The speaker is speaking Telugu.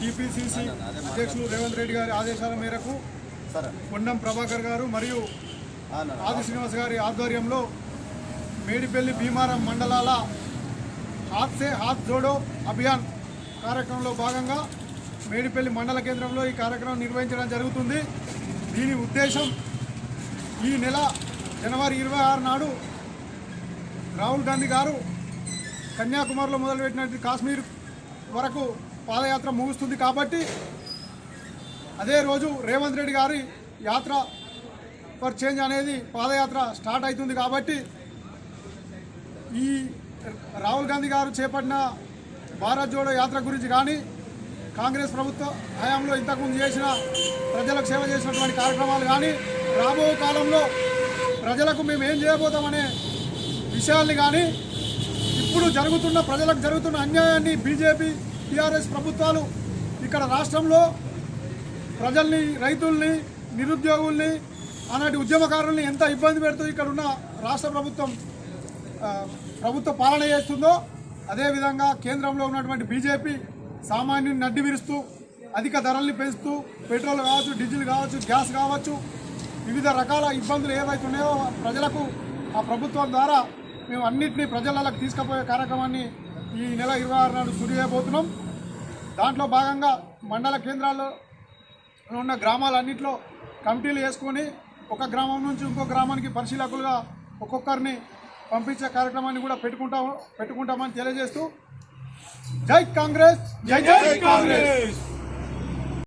టీపీసీసీ అధ్యక్షులు రేవంత్ రెడ్డి గారి ఆదేశాల మేరకు కొండం ప్రభాకర్ గారు మరియు ఆది శ్రీనివాస్ గారి ఆధ్వర్యంలో మేడిపల్లి భీమారం మండలాల హాత్ సే హాత్ జోడో అభియాన్ కార్యక్రమంలో భాగంగా మేడిపల్లి మండల కేంద్రంలో ఈ కార్యక్రమం నిర్వహించడం జరుగుతుంది. దీని ఉద్దేశం ఈ నెల జనవరి ఇరవై ఆరు నాడు రాహుల్ గాంధీ గారు కన్యాకుమారిలో మొదలుపెట్టినట్టు కాశ్మీర్ వరకు పాదయాత్ర ముగుస్తుంది కాబట్టి అదే రోజు రేవంత్ రెడ్డి గారి యాత్ర ఫర్ చేంజ్ అనేది పాదయాత్ర స్టార్ట్ అవుతుంది కాబట్టి ఈ రాహుల్ గాంధీ గారు చేపట్టిన భారత్ జోడో యాత్ర గురించి కానీ కాంగ్రెస్ ప్రభుత్వ హయాంలో ఇంతకుముందు చేసిన ప్రజలకు సేవ చేసినటువంటి కార్యక్రమాలు కానీ రాబో కాలంలో ప్రజలకు మేము ఏం చేయబోతామనే విషయాల్ని కానీ ఇప్పుడు జరుగుతున్న ప్రజలకు జరుగుతున్న అన్యాయాన్ని బీజేపీ టీఆర్ఎస్ ప్రభుత్వాలు ఇక్కడ రాష్ట్రంలో ప్రజల్ని రైతుల్ని నిరుద్యోగుల్ని అలాంటి ఉద్యమకారుల్ని ఎంత ఇబ్బంది పెడుతూ ఇక్కడ ఉన్న రాష్ట్ర ప్రభుత్వం ప్రభుత్వ పాలన చేస్తుందో అదేవిధంగా కేంద్రంలో ఉన్నటువంటి బీజేపీ సామాన్యుని నడ్డి విరుస్తూ అధిక ధరల్ని పెంచుతూ పెట్రోల్ కావచ్చు డీజిల్ కావచ్చు గ్యాస్ కావచ్చు వివిధ రకాల ఇబ్బందులు ఏవైతున్నాయో ప్రజలకు ఆ ప్రభుత్వం ద్వారా మేము అన్నింటినీ ప్రజలకు తీసుకుపోయే కార్యక్రమాన్ని ఈ నెల ఇరవై ఆరు నాడు శురు చేయబోతున్నాం దాంట్లో భాగంగా మండల కేంద్రాల్లో ఉన్న గ్రామాలన్నింటిలో కమిటీలు వేసుకొని ఒక గ్రామం నుంచి ఇంకో గ్రామానికి పరిశీలకులుగా ఒక్కొక్కరిని పంపించే కార్యక్రమాన్ని కూడా పెట్టుకుంటాం పెట్టుకుంటామని తెలియజేస్తూ జై కాంగ్రెస్ జై. జై కాంగ్రెస్.